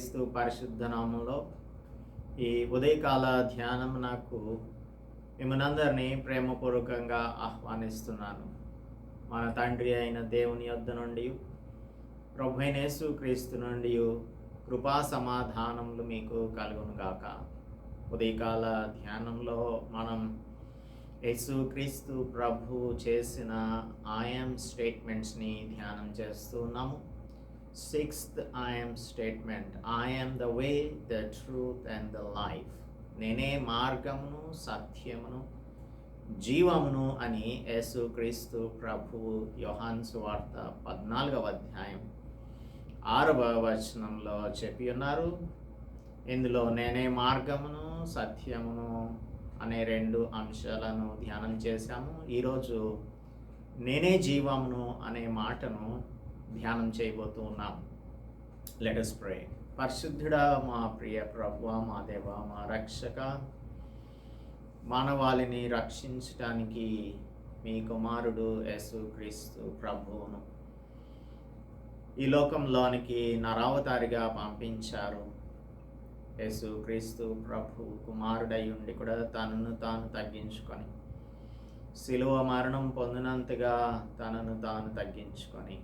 క్రీస్తు పరిశుద్ధ నామంలో ఈ ఉదయకాల ధ్యానం నాకు మిమ్మల్ని ప్రేమపూర్వకంగా ఆహ్వానిస్తున్నాను. మన తండ్రి అయిన దేవుని యొద్ద నుండి ప్రభు క్రీస్తు నుండి కృపా సమాధానములు మీకు కలుగునుగాక ఉదయకాల ధ్యానంలో మనం యేసుక్రీస్తు ప్రభు చేసిన ఐఎమ్ స్టేట్మెంట్స్ని ధ్యానం చేస్తున్నాము sixth I am statement I am the way the truth and the life నేనే మార్గమును సత్యమును జీవమును అని యేసుక్రీస్తు ప్రభు యోహాన్ సువార్త పద్నాలుగవ అధ్యాయం ఆరవ వచనంలో చెప్పి ఉన్నారు. ఇందులో నేనే మార్గమును సత్యమును అనే రెండు అంశాలను ధ్యానం చేశాము. ఈరోజు నేనే జీవమును అనే మాటను ధ్యానం చేయబోతూ ఉన్నాం. లెటస్ ప్రే పరిశుద్ధుడా మా ప్రియ ప్రభు మా దేవ మా రక్షక మానవాళిని రక్షించటానికి మీ కుమారుడు యేసుక్రీస్తు ప్రభువును ఈ లోకంలోనికి నరావతారిగా పంపించారు. యేసు క్రీస్తు ప్రభు కుమారుడై ఉండి కూడా తనను తాను తగ్గించుకొని శిలువ మరణం పొందినంతగా తనను తాను తగ్గించుకొని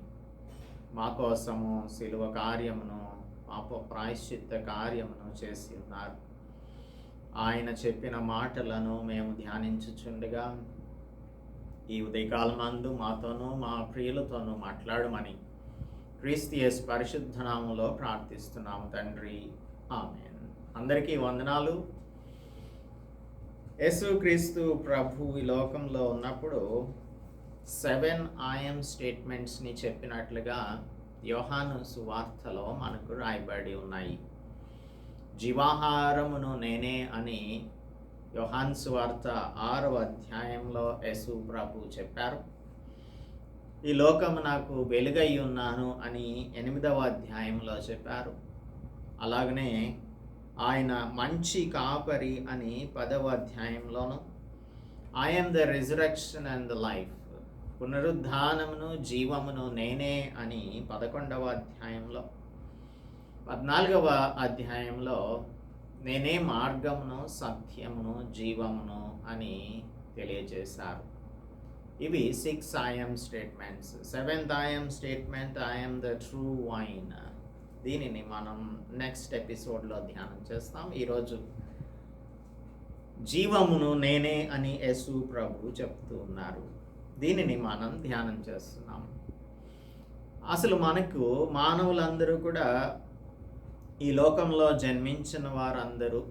మా కోసము శిలువ కార్యమును పాప ప్రాయశ్చిత్త కార్యమును చేసి ఉన్నారు. ఆయన చెప్పిన మాటలను మేము ధ్యానించుచుండగా ఈ ఉదయకాలమందు మాతోనూ మా ప్రియులతోనూ మాట్లాడమని క్రీస్తియస్ పరిశుద్ధనామంలో ప్రార్థిస్తున్నాము తండ్రి. ఆమె అందరికీ వందనాలు. యేసుక్రీస్తు ప్రభు ఈ లోకంలో ఉన్నప్పుడు సెవెన్ ఐఎమ్ స్టేట్మెంట్స్ని చెప్పినట్లుగా యోహాను సువార్తలో మనకు రాయబడి ఉన్నాయి. జీవాహారమును నేనే అని యోహాన్ సువార్త ఆరవ అధ్యాయంలో యశు ప్రభు చెప్పారు. ఈ లోకము నాకు వెలుగై ఉన్నాను అని ఎనిమిదవ అధ్యాయంలో చెప్పారు. అలాగనే ఆయన మంచి కాపరి అని పదవ అధ్యాయంలోను I am the resurrection and the life పునరుద్ధానమును జీవమును నేనే అని పదకొండవ అధ్యాయంలో పద్నాలుగవ అధ్యాయంలో నేనే మార్గమును సత్యమును జీవమును అని తెలియజేశారు. ఇవి six I am statements seventh I am statement I am the true vine దీనిని మనం నెక్స్ట్ ఎపిసోడ్లో ధ్యానం చేస్తాం. ఈరోజు జీవమును నేనే అని యేసు ప్రభు చెప్తూ ఉన్నారు. దీనిని మనం ధ్యానం చేస్తున్నాం. అసలు మనకు మానవులందరూ కూడా ఈ లోకంలో జన్మించిన వారందరూ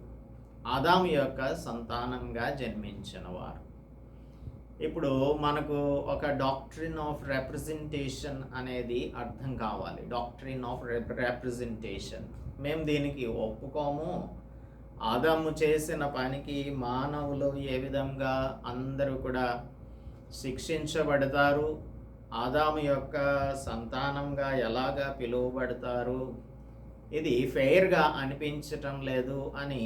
ఆదాము యొక్క సంతానంగా జన్మించిన వారు. ఇప్పుడు మనకు ఒక డాక్టరీన్ ఆఫ్ రిప్రజెంటేషన్ అనేది అర్థం కావాలి. Doctrine of representation. మేము దీనికి ఒప్పుకోము. ఆదాము చేసిన పనికి మానవులు ఏ విధంగా అందరూ కూడా శిక్షించబడతారు. ఆదాము యొక్క సంతానంగా ఎలాగా పిలువబడతారు? ఇది ఫెయిర్గా అనిపించటం లేదు అని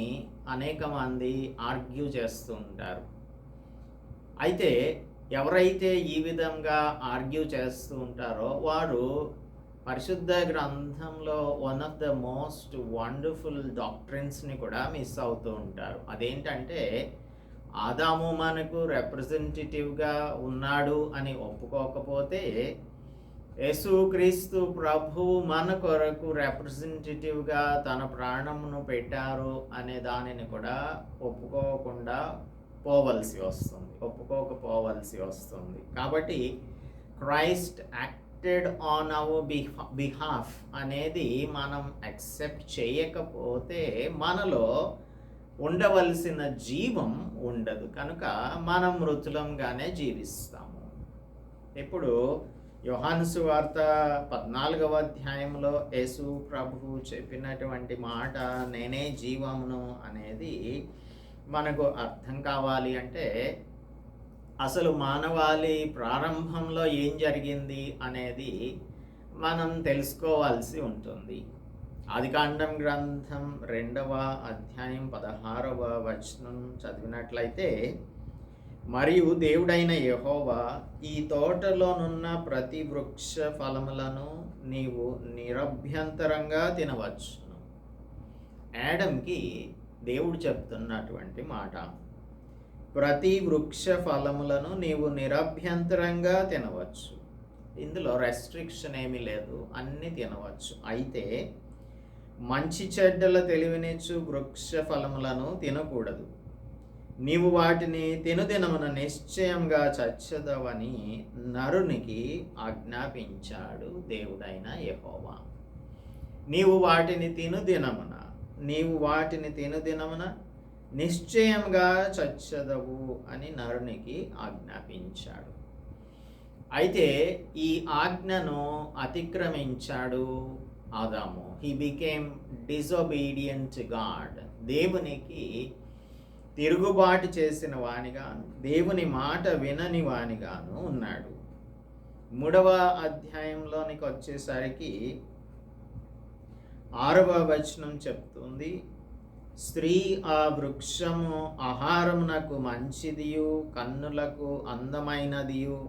అనేక మంది ఆర్గ్యూ చేస్తూ ఉంటారు అయితే ఎవరైతే ఈ విధంగా ఆర్గ్యూ చేస్తూ ఉంటారో వారు పరిశుద్ధ గ్రంథంలో one of the most wonderful డాక్ట్రిన్స్ని కూడా మిస్ అవుతూ ఉంటారు. అదేంటంటే ఆదాము మనకు రిప్రజెంటేటివ్గా ఉన్నాడు అని ఒప్పుకోకపోతే యేసుక్రీస్తు ప్రభు మన కొరకు రిప్రజెంటేటివ్గా తన ప్రాణమును పెట్టారు అనే దానిని కూడా ఒప్పుకోకుండా పోవలసి వస్తుంది. ఒప్పుకోకపోవలసి వస్తుంది. కాబట్టి Christ acted on our beha behalf అనేది మనం యాక్సెప్ట్ చేయకపోతే మనలో ఉండవలసిన జీవం ఉండదు. కనుక మనం మృతులంగానే జీవిస్తాము. ఇప్పుడు యోహానుసు వార్త పద్నాలుగవ అధ్యాయంలో యేసు ప్రభు చెప్పినటువంటి మాట నేనే జీవమును అనేది మనకు అర్థం కావాలి అంటే అసలు మానవాళి ప్రారంభంలో ఏం జరిగింది అనేది మనం తెలుసుకోవాల్సి ఉంటుంది. ఆదికాండం గ్రంథం రెండవ అధ్యాయం పదహారవ వచనం చదివినట్లయితే మరియు దేవుడైన యహోవా ఈ తోటలోనున్న ప్రతి వృక్ష ఫలములను నీవు నిరభ్యంతరంగా తినవచ్చును. యాడమ్కి దేవుడు చెప్తున్నటువంటి మాట. ప్రతి వృక్ష ఫలములను నీవు నిరభ్యంతరంగా తినవచ్చు. ఇందులో రెస్ట్రిక్షన్ ఏమీ లేదు. అన్నీ తినవచ్చు. అయితే మంచి చెడ్డల తెలివినిచ్చు వృక్ష ఫలములను తినకూడదు. నీవు వాటిని తినుదినమున నిశ్చయంగా చచ్చదవని నరునికి ఆజ్ఞాపించాడు దేవుడైన యహోవా. నీవు వాటిని తినుదినమున నీవు వాటిని తినుదినమున నిశ్చయంగా చచ్చదవు అని నరునికి ఆజ్ఞాపించాడు. అయితే ఈ ఆజ్ఞను అతిక్రమించాడు ఆదాము. హీ బికేమ్ డిజొబీడియంట్ గాడ్ దేవునికి తిరుగుబాటు చేసిన వానిగాను దేవుని మాట వినని వానిగాను ఉన్నాడు. మూడవ అధ్యాయంలోనికి వచ్చేసరికి ఆరవ వచనం చెప్తుంది స్త్రీ ఆ వృక్షము ఆహారమునకు మంచిదియు కన్నులకు అందమైనదియు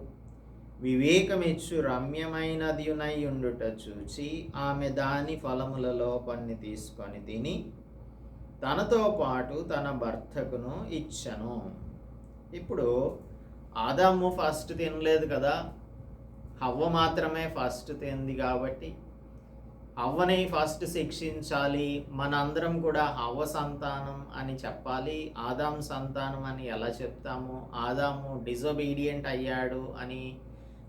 వివేకమిచ్చు రమ్యమైనదియునై ఉండుట చూచి ఆమె దాని ఫలములలో కొన్ని తీసుకొని తిని తనతో పాటు తన భర్తకును ఇచ్చను. ఇప్పుడు ఆదాము ఫస్ట్ తినలేదు కదా. హవ్వ మాత్రమే ఫస్ట్ తింది కాబట్టి హవ్వని ఫస్ట్ శిక్షించాలి. మనందరం కూడా హవ్వ సంతానం అని చెప్పాలి. ఆదాం సంతానం అని ఎలా చెప్తాము? ఆదాము డిజొబీడియంట్ అయ్యాడు అని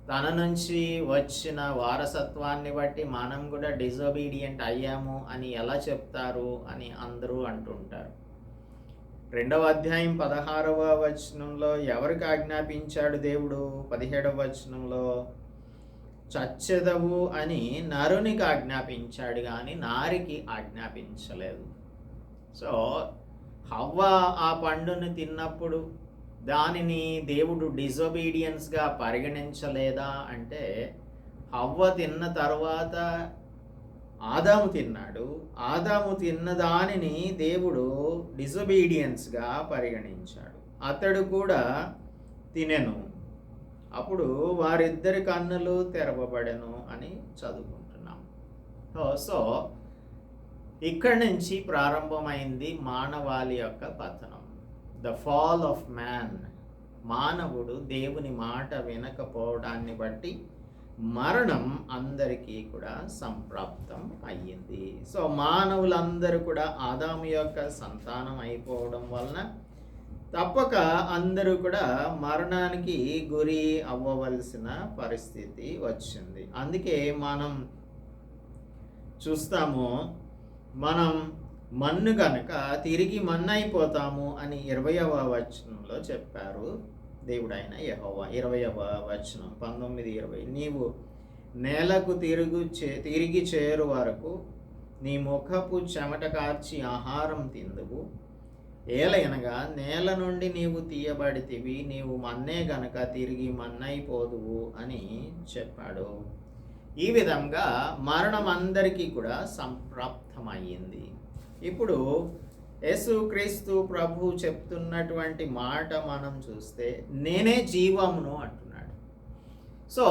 తన నుంచి వచ్చిన వారసత్వాన్ని బట్టి మనం కూడా డిజోబీడియంట్ అయ్యాము అని ఎలా చెప్తారు అని అందరూ అంటుంటారు. రెండవ అధ్యాయం పదహారవ వచనంలో ఎవరికి ఆజ్ఞాపించాడు దేవుడు? పదిహేడవ వచనంలో చచ్చెదవు అని నరునికి ఆజ్ఞాపించాడు కానీ నారికి ఆజ్ఞాపించలేదు. సో హవ్వ ఆ పండుని తిన్నప్పుడు దానిని దేవుడు డిజొబీడియన్స్గా పరిగణించలేదా అంటే హవ్వ తిన్న తర్వాత ఆదాము తిన్నాడు. ఆదాము తిన్న దానిని దేవుడు డిజొబీడియన్స్గా పరిగణించాడు. అతడు కూడా తినెను. అప్పుడు వారిద్దరి కన్నులు తెరవబడెను అని చదువుకుంటున్నాం. సో సో ఇక్కడి నుంచి ప్రారంభమైంది మానవాళి యొక్క పతనం. ద ఫాల్ ఆఫ్ మ్యాన్ మానవుడు దేవుని మాట వినకపోవడాన్ని బట్టి మరణం అందరికీ కూడా సంప్రాప్తం అయ్యింది. సో మానవులందరూ కూడా ఆదాము యొక్క సంతానం అయిపోవడం వలన తప్పక అందరూ కూడా మరణానికి గురి అవ్వవలసిన పరిస్థితి వచ్చింది. అందుకే మనం చూస్తాము మనం మన్ను కనుక తిరిగి మన్ను అయిపోతాము అని ఇరవయవ వచనంలో చెప్పారు దేవుడైన యహోవా. ఇరవయవ వచనం పంతొమ్మిది ఇరవై. నీవు నేలకు తిరుగు చే తిరిగి చేరు వరకు నీ ముఖపు చెమట కార్చి ఆహారం తిందువు. ఏలయనగా నేల నుండి నీవు తీయబడితివి నీవు మన్నే గనక తిరిగి మన్నైపోదువు అని చెప్పాడు. ఈ విధంగా మరణం అందరికీ కూడా సంప్రాప్తమయ్యింది. ఇప్పుడు యేసుక్రీస్తు ప్రభు చెప్తున్నటువంటి మాట మనం చూస్తే నేనే జీవమును అంటున్నాడు. సో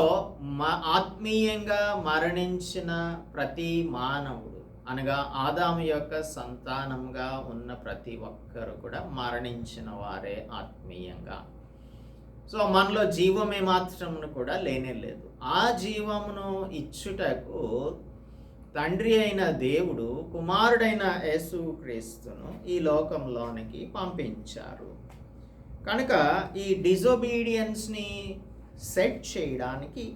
మా ఆత్మీయంగా మరణించిన ప్రతి మానవుడు అనగా ఆదాము యొక్క సంతానంగా ఉన్న ప్రతి ఒక్కరు కూడా మరణించిన వారే ఆత్మీయంగా. సో మనలో జీవమే మాత్రమును కూడా లేనే లేదు. ఆ జీవమును ఇచ్చుటకు తండ్రి అయిన దేవుడు కుమారుడైన యేసు క్రీస్తును ఈ లోకంలోనికి పంపించారు. కనుక ఈ డిజొబీడియన్స్ని సెట్ చేయడానికి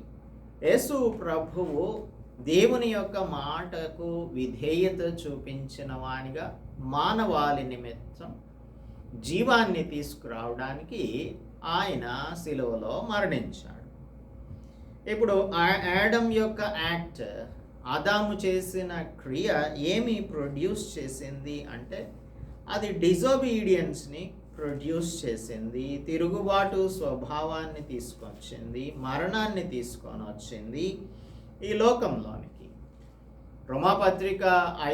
యేసు ప్రభువు దేవుని యొక్క మాటకు విధేయత చూపించిన వానిగా మానవాళి నిమిత్తం జీవాన్ని తీసుకురావడానికి ఆయన సిలువలో మరణించాడు. ఇప్పుడు ఆ- యాడమ్ యొక్క యాక్ట్ ఆదాము చేసిన క్రియ ఏమి ప్రొడ్యూస్ చేసింది అంటే అది డిజోబీడియన్స్ని ప్రొడ్యూస్ చేసింది తిరుగుబాటు స్వభావాన్ని తీసుకొచ్చింది మరణాన్ని తీసుకొని వచ్చింది ఈ లోకంలోనికి. రోమాపత్రిక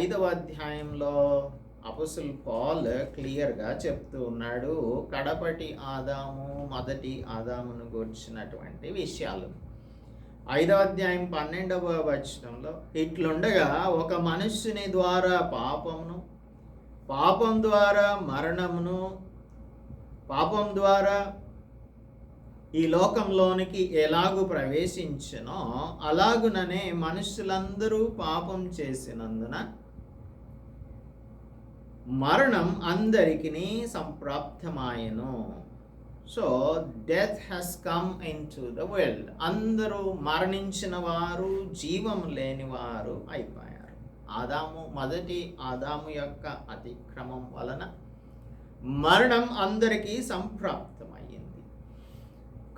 ఐదవ అధ్యాయంలో అపుసుల్ పాల్ క్లియర్గా చెప్తూ ఉన్నాడు కడపటి ఆదాము మొదటి ఆదామును గూర్చినటువంటి విషయాలు. ఐదవ అధ్యాయం పన్నెండవ వచనంలో ఇట్లుండగా ఒక మనుష్యుని ద్వారా పాపమును పాపం ద్వారా మరణమును పాపం ద్వారా ఈ లోకంలోనికి ఎలాగు ప్రవేశించనో అలాగుననే మనుషులందరూ పాపం చేసినందున మరణం అందరికీ సంప్రాప్తమాయను. So death has come into the world అందరూ మరణించిన వారు జీవం లేని వారు అయిపోయారు. ఆదాము మొదటి ఆదాము యొక్క అతిక్రమం వలన మరణం అందరికీ సంప్రాప్తమయ్యింది.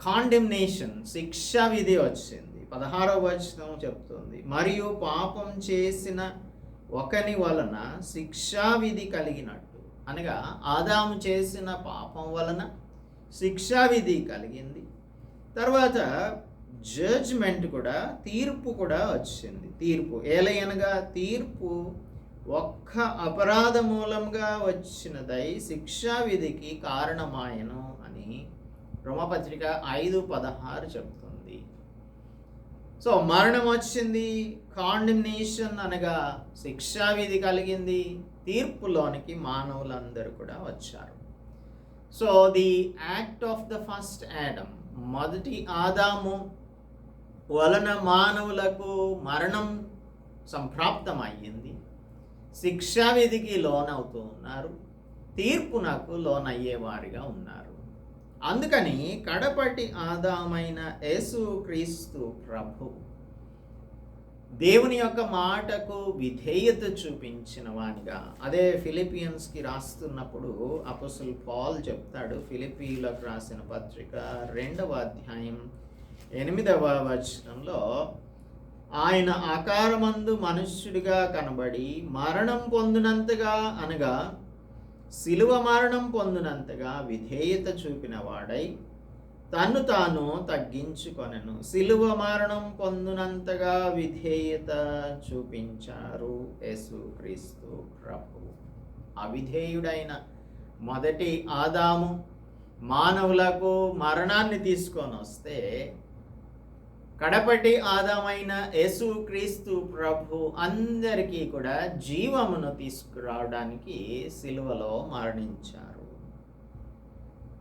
కాండెమ్నేషన్ శిక్ష విధి వచ్చింది. పదహారవ వచనం చెప్తుంది. మరియు పాపం చేసిన ఒకని వలన శిక్షా విధి కలిగినట్టు. అనగా ఆదాము చేసిన పాపం వలన శిక్షా విధి కలిగింది. తర్వాత జడ్జ్మెంట్ కూడా తీర్పు కూడా వచ్చింది. తీర్పు ఏలయనగా తీర్పు ఒక్క అపరాధ మూలంగా వచ్చినదై శిక్షా విధికి కారణమాయను అని రోమపత్రిక ఐదు పదహారు చెప్తుంది సో మరణం వచ్చింది కాండినేషన్ అనగా శిక్షా విధి కలిగింది తీర్పులోనికి మానవులందరూ కూడా వచ్చారు. So the act of the first Adam మొదటి ఆదాము వలన మానవులకు మరణం సంప్రాప్తమయ్యింది. శిక్షా విధికి లోనవుతూ ఉన్నారు. తీర్పునకు లోనయ్యేవారిగా ఉన్నారు. అందుకని కడపటి ఆదామైన యేసు క్రీస్తు ప్రభు దేవుని యొక్క మాటకు విధేయత చూపించిన వానిగా. అదే ఫిలిపియన్స్కి రాస్తున్నప్పుడు అపసుల్ పాల్ చెప్తాడు ఫిలిపీలకు రాసిన పత్రిక రెండవ అధ్యాయం ఎనిమిదవ వచనంలో ఆయన ఆకారమందు మనుష్యుడిగా కనబడి మరణం పొందినంతగా అనగా శిలువ మరణం పొందినంతగా విధేయత చూపిన వాడై తన్ను తాను తగ్గించుకొనెను. సిలువ మరణం పొందినంతగా విధేయత చూపించారు యేసుక్రీస్తు ప్రభు. అవిధేయుడైన మొదటి ఆదాము మానవులకు మరణాన్ని తీసుకొని వస్తే కడపటి ఆదామైన యేసుక్రీస్తు ప్రభు అందరికీ కూడా జీవమును తీసుకురావడానికి సిలువలో మరణించారు.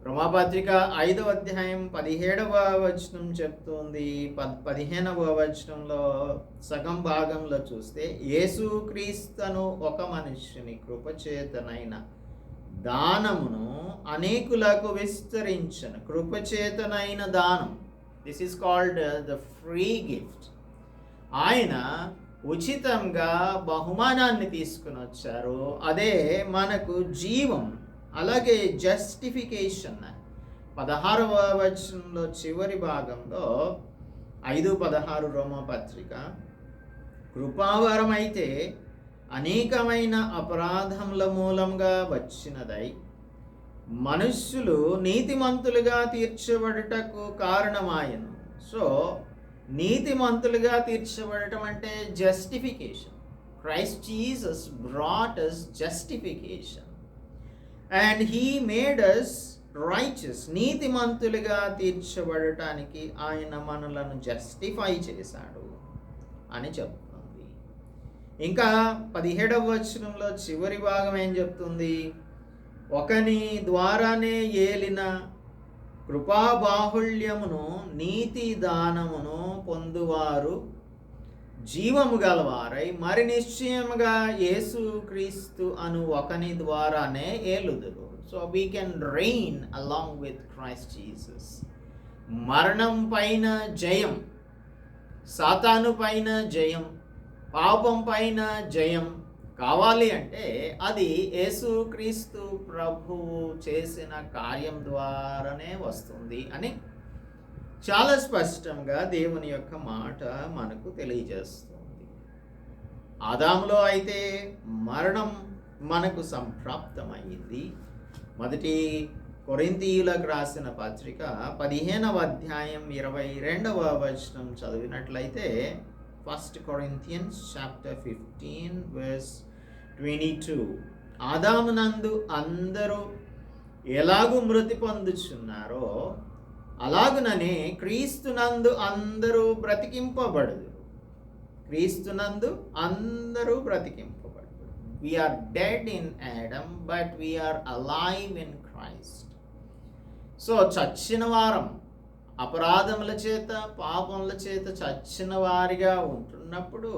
రోమాపత్రిక ఐదవ అధ్యాయం పదిహేడవ వచనం చెప్తుంది. పద్ పదిహేనవ వచనంలో సగం భాగంలో చూస్తే యేసు క్రీస్తును ఒక మనిషిని కృపచేతనైన దానమును అనేకులకు విస్తరించను. కృపచేతనైన దానం. This is called the free gift ఆయన ఉచితంగా బహుమానాన్ని తీసుకుని వచ్చారు. అదే మనకు జీవం. అలాగే జస్టిఫికేషన్ పదహారవ వచనంలో చివరి భాగంలో ఐదు పదహారు రోమపత్రిక పత్రిక అయితే అనేకమైన అపరాధముల మూలంగా వచ్చినదై మనుష్యులు నీతిమంతులుగా తీర్చబడటకు కారణమాయను. సో నీతిమంతులుగా తీర్చబడటం అంటే justification Christ Jesus brought us justification and he made us righteous నీతిమంతులుగా తీర్చబడటానికి ఆయన మనలను జస్టిఫై చేశాడు అని చెప్తుంది. ఇంకా పదిహేడవ వచనంలో చివరి భాగం ఏం చెప్తుంది? ఒకని ద్వారానే ఏలిన కృపాబాహుళ్యమును నీతి దానమును పొందువారు జీవము గలవారై మరి నిశ్చయముగా యేసు క్రీస్తు అను ఒకని ద్వారానే ఏలుదురు. So we can reign along with Christ Jesus మరణం పైన జయం సాతాను పైన జయం పాపం పైన జయం కావాలి అంటే అది యేసుక్రీస్తు ప్రభువు చేసిన కార్యం ద్వారానే వస్తుంది అని చాలా స్పష్టంగా దేవుని యొక్క మాట మనకు తెలియజేస్తుంది. ఆదాములో అయితే మరణం మనకు సంప్రాప్తమైంది. మొదటి కొరింతీయులకు రాసిన పత్రిక పదిహేనవ అధ్యాయం ఇరవై రెండవ వచనం చదివినట్లయితే first Corinthians chapter fifteen verse twenty two. ఆదామునందు అందరూ ఎలాగూ మృతి పొందుచున్నారో అలాగుననే క్రీస్తునందు అందరూ బ్రతికింపబడదు క్రీస్తునందు అందరూ బ్రతికింపబడదు we are dead in Adam but we are alive in Christ so చచ్చిన వారం అపరాధముల చేత పాపముల చేత చచ్చిన వారిగా ఉంటున్నప్పుడు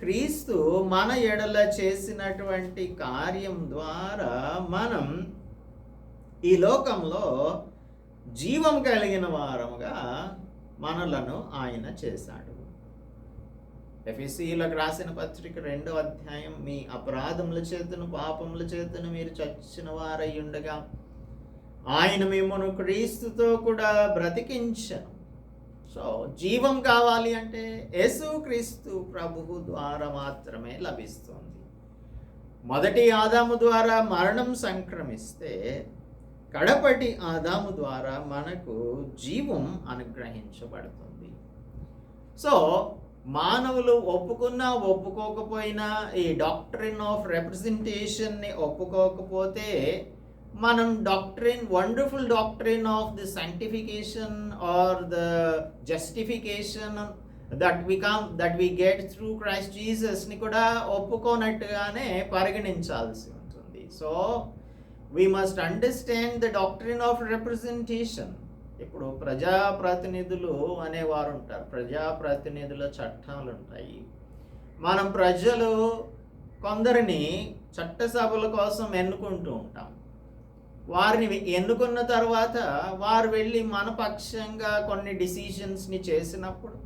క్రీస్తు మన ఎడల చేసినటువంటి కార్యం ద్వారా మనం ఈ లోకంలో జీవం కలిగిన వారముగా మనలను ఆయన చేశాడు. ఎఫ్ఎస్సీలకు రాసిన పత్రిక రెండో అధ్యాయం మీ అపరాధముల చేతను పాపముల చేతను మీరు చచ్చిన వారై ఉండగా ఆయన మిమ్మను క్రీస్తుతో కూడా బ్రతికించను. సో జీవం కావాలి అంటే యేసు క్రీస్తు ప్రభువు ద్వారా మాత్రమే లభిస్తుంది. మొదటి ఆదాము ద్వారా మరణం సంక్రమిస్తే కడపటి ఆదాము ద్వారా మనకు జీవం అనుగ్రహించబడుతుంది. సో మానవులు ఒప్పుకున్నా ఒప్పుకోకపోయినా ఈ డాక్టరిన్ ఆఫ్ రిప్రజెంటేషన్ని ఒప్పుకోకపోతే మనం doctrine wonderful doctrine of the sanctification or the justification that we come that we get through Christ జీసస్ని కూడా ఒప్పుకోనట్టుగానే పరిగణించాల్సి ఉంటుంది. So we must understand the doctrine of representation ఇప్పుడు ప్రజాప్రతినిధులు అనేవారు ఉంటారు ప్రజాప్రతినిధుల చట్టాలు ఉంటాయి మనం ప్రజలు కొందరిని చట్టసభల కోసం ఎన్నుకుంటూ ఉంటాం. వారిని ఎన్నుకున్న తర్వాత వారు వెళ్ళి మన పక్షంగా కొన్ని డిసిషన్స్ని చేసినప్పుడు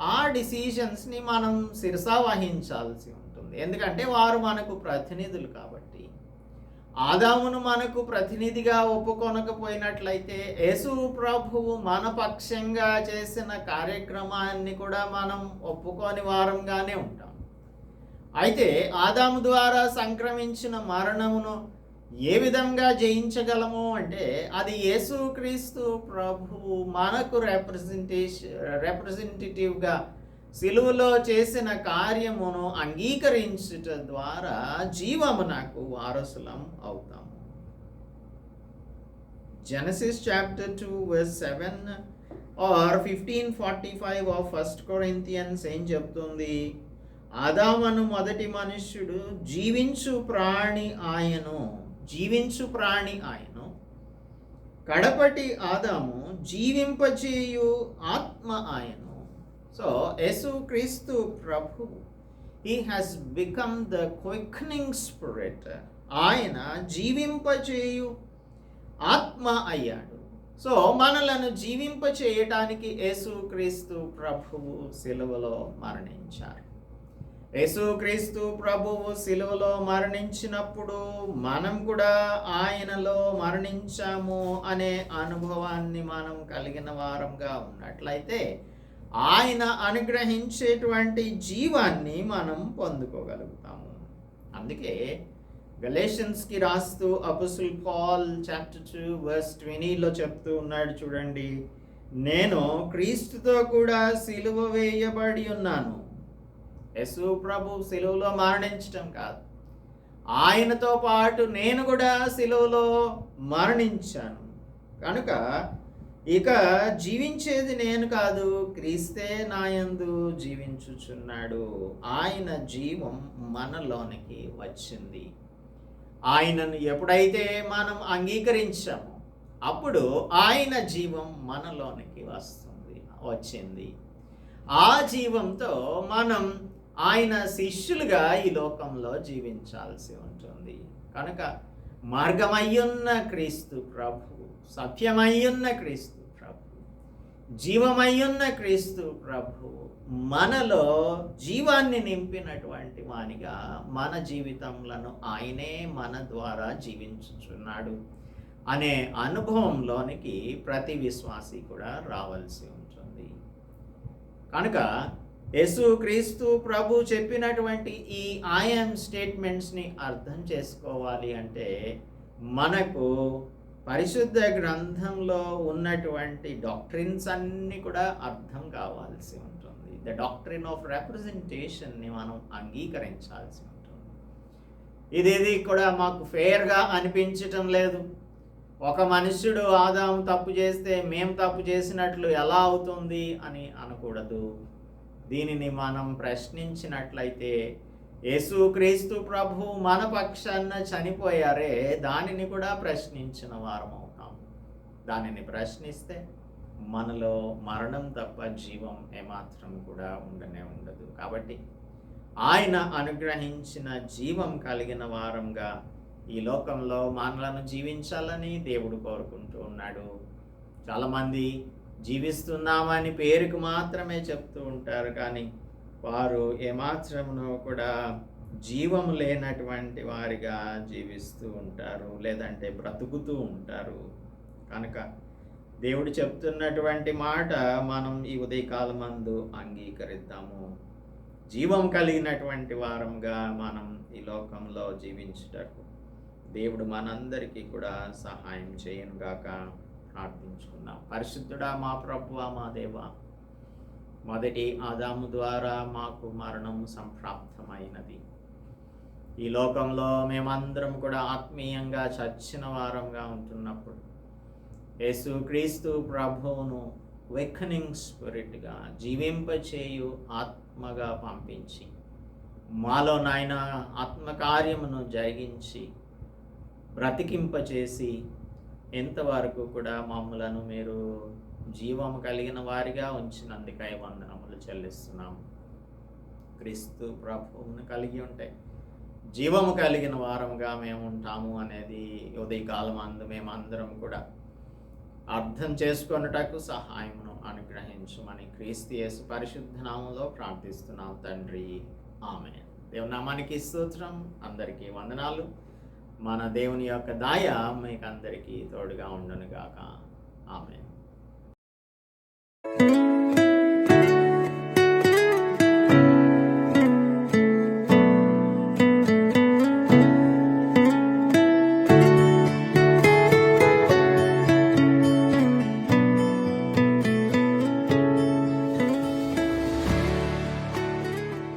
ఆ డిసిషన్స్ని మనం శిరసా వహించాల్సి ఉంటుంది. ఎందుకంటే వారు మనకు ప్రతినిధులు కాబట్టి. ఆదామును మనకు ప్రతినిధిగా ఒప్పుకొనకపోయినట్లయితే యేసు ప్రభువు మన పక్షంగా చేసిన కార్యక్రమాన్ని కూడా మనం ఒప్పుకోని వారంగానే ఉంటాం. అయితే ఆదాము ద్వారా సంక్రమించిన మరణమును ఏ విధంగా జయించగలము అంటే అది యేసుక్రీస్తు ప్రభువు మనకు రిప్రజెంటేషన్ రిప్రజెంటేటివ్గా సిలువలో చేసిన కార్యమును అంగీకరించుట ద్వారా జీవము నాకు వారసులం అవుతాము. Genesis chapter two verse seven or fifteen forty five of first Corinthians ఏం చెప్తుంది? ఆదామను మొదటి మనుష్యుడు జీవించు ప్రాణి ఆయను జీవించు ప్రాణి ఆయను. కడపటి ఆదాము జీవింపచేయు ఆత్మ ఆయను. సో యేసు క్రీస్తు ప్రభు he has become the quickening spirit ఆయన జీవింపచేయు ఆత్మ అయ్యాడు సో మనలను జీవింప చేయటానికి యేసుక్రీస్తు ప్రభువు సిలువలో మరణించారు. యేసుక్రీస్తు ప్రభువు సిలువలో మరణించినప్పుడు మనం కూడా ఆయనలో మరణించాము అనే అనుభవాన్ని మనం కలిగిన వారంగా ఉన్నట్లయితే ఆయన అనుగ్రహించేటువంటి జీవాన్ని మనం పొందుకోగలుగుతాము. అందుకే గలేషన్స్కి రాస్తూ apostle Paul chapter two verse ట్వంటీలో చెప్తూ ఉన్నాడు చూడండి నేను క్రీస్తుతో కూడా సిలువ వేయబడి ఉన్నాను. యశు ప్రభు సిలువలో మరణించటం కాదు. ఆయనతో పాటు నేను కూడా సిలువలో మరణించాను. కనుక ఇక జీవించేది నేను కాదు క్రీస్తే నాయందు జీవించుచున్నాడు. ఆయన జీవం మనలోనికి వచ్చింది. ఆయనను ఎప్పుడైతే మనం అంగీకరించామో అప్పుడు ఆయన జీవం మనలోనికి వస్తుంది వచ్చింది. ఆ జీవంతో మనం ఆయన శిష్యులుగా ఈ లోకంలో జీవించాల్సి ఉంటుంది. కనుక మార్గమయ్యున్న క్రీస్తు ప్రభు సత్యమయ్యున్న క్రీస్తు జీవమయ్యున్న క్రీస్తు ప్రభు మనలో జీవాన్ని నింపినటువంటి వానిగా మన జీవితంలను ఆయనే మన ద్వారా జీవించుచున్నాడు అనే అనుభవంలోనికి ప్రతి విశ్వాసి కూడా రావాల్సి ఉంటుంది. కనుక యేసు క్రీస్తు ప్రభు చెప్పినటువంటి ఈ ఐఎమ్ స్టేట్మెంట్స్ని అర్థం చేసుకోవాలి అంటే మనకు పరిశుద్ధ గ్రంథంలో ఉన్నటువంటి డాక్ట్రిన్స్ అన్నీ కూడా అర్థం కావాల్సి ఉంటుంది. ద డాక్ట్రిన్ ఆఫ్ రిప్రజెంటేషన్ని మనం అంగీకరించాల్సి ఉంటుంది. ఇదేది కూడా మాకు ఫెయిర్గా అనిపించటం లేదు. ఒక మనుష్యుడు ఆదాము తప్పు చేస్తే మేం తప్పు చేసినట్లు ఎలా అవుతుంది అని అనకూడదు. దీనిని మనం ప్రశ్నించినట్లయితే యేసుక్రీస్తు ప్రభు మన పక్షాన చనిపోయారే దానిని కూడా ప్రశ్నించిన వారం అవుతాం. దానిని ప్రశ్నిస్తే మనలో మరణం తప్ప జీవం ఏమాత్రం కూడా ఉండనే ఉండదు. కాబట్టి ఆయన అనుగ్రహించిన జీవం కలిగిన వారంగా ఈ లోకంలో మనలను జీవించాలని దేవుడు కోరుకుంటూ ఉన్నాడు. చాలామంది జీవిస్తున్నామని పేరుకు మాత్రమే చెప్తూ ఉంటారు కానీ వారు ఏమాత్రమునో కూడా జీవం లేనటువంటి వారిగా జీవిస్తూ ఉంటారు లేదంటే బ్రతుకుతూ ఉంటారు. కనుక దేవుడు చెప్తున్నటువంటి మాట మనం ఈ ఉదయకాలమందు అంగీకరిద్దాము. జీవం కలిగినటువంటి వారంగా మనం ఈ లోకంలో జీవించుటకు దేవుడు మనందరికీ కూడా సహాయం చేయనుగాక ప్రార్థించుకుందాం. పరిశుద్ధుడా మా ప్రభువ మా దేవా మొదటి ఆదాము ద్వారా మాకు మరణం సంప్రాప్తమైనది. ఈ లోకంలో మేమందరం కూడా ఆత్మీయంగా చచ్చిన వారంగా ఉంటున్నప్పుడు యేసు క్రీస్తు ప్రభువును వెకనింగ్ స్పిరిట్గా జీవింపచేయు ఆత్మగా పంపించి మాలో నాయన ఆత్మకార్యమును జరిగించి బ్రతికింపచేసి ఎంతవరకు కూడా మమ్మలను మీరు జీవము కలిగిన వారిగా ఉంచినందుకై వందనములు చెల్లిస్తున్నాము. క్రీస్తు ప్రభువును కలిగి ఉంటే జీవము కలిగిన వారంగా మేము ఉంటాము అనేది ఉదయకాలం అందు మేమందరం కూడా అర్థం చేసుకొనుటకు సహాయమును అనుగ్రహించమని క్రీస్తు యేసు పరిశుద్ధ నామంలో ప్రార్థిస్తున్నాం తండ్రి. ఆమె దేవునామానికి సూత్రం అందరికీ వందనాలు. మన దేవుని యొక్క దాయ మీకు అందరికీ తోడుగా ఉండును గాక ఆమె